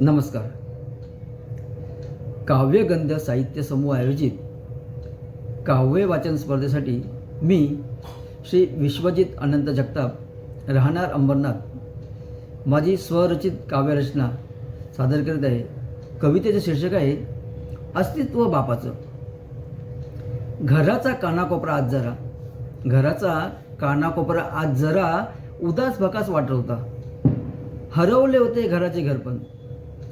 नमस्कार. काव्यगंध साहित्य समूह आयोजित काव्य वाचन स्पर्धेसाठी मी श्री विश्वजित अनंत जगताप राहणार अंबरनाथ. माझी स्वरचित काव्यरचना सादर करीत आहे कवितेचे शीर्षक आहे अस्तित्व बापाचं. घराचा कानाकोपरा आज जरा. घराचा कानाकोपरा आज जरा उदास भकास वाटत होता. हरवले होते घराचे घरपण.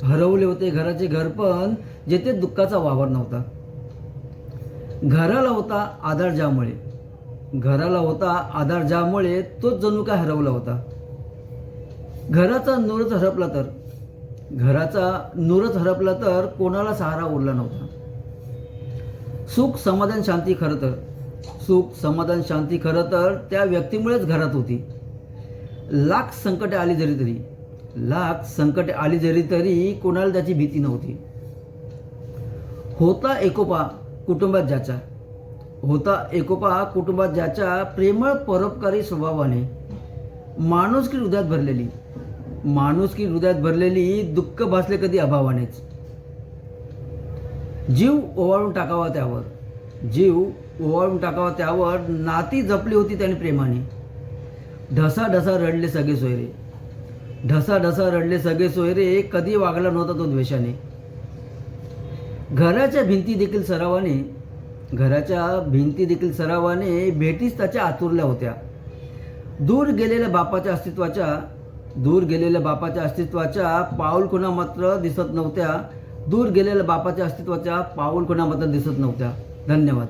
हरवले होते घराचे घर पण जेथे दुःखाचा वावर नव्हता. घराला होता आधार ज्यामुळे. घराला होता आधार ज्यामुळे तोच जणू काय हरवला होता. घराचा नूरच हरपला तर. घराचा नूरच हरपला तर कोणाला सहारा उरला नव्हता. सुख समाधान शांती खरं तर. सुख समाधान शांती खरं तर त्या व्यक्तीमुळेच घरात होती. लाख संकटे आली जरी तरी. लाख संकटे आली जरी तरी कोणाला त्याची भीती नव्हती. होता एकोपा कुटुंबात ज्याचा. होता एकोपा कुटुंबात ज्याच्या प्रेमळ परोपकारी स्वभावाने माणुसकी हृदयात भरलेली. माणुसकी हृदयात भरलेली दुःख भासले कधी अभावानेच. जीव ओवाळून टाकावा त्यावर. जीव ओवाळून टाकावा त्यावर नाती जपली होती त्याने प्रेमाने. ढसा ढसा रडले सगळे सोयरे. ढसा ढसा रडले सगळे सोयरे कधी वागला नव्हता तो द्वेषाने. घराच्या भिंती देखील सरावाने घराच्या भिंती देखील सरावाने भेटीस त्याच्या आतुरल्या होत्या. दूर गेलेल्या बापाच्या अस्तित्वाच्या दूर गेलेल्या बापाच्या अस्तित्वाच्या पाऊल खुणा मात्र दिसत नव्हत्या. दूर गेलेल्या बापाच्या अस्तित्वाच्या पाऊल खुणा मात्र दिसत नव्हत्या. धन्यवाद.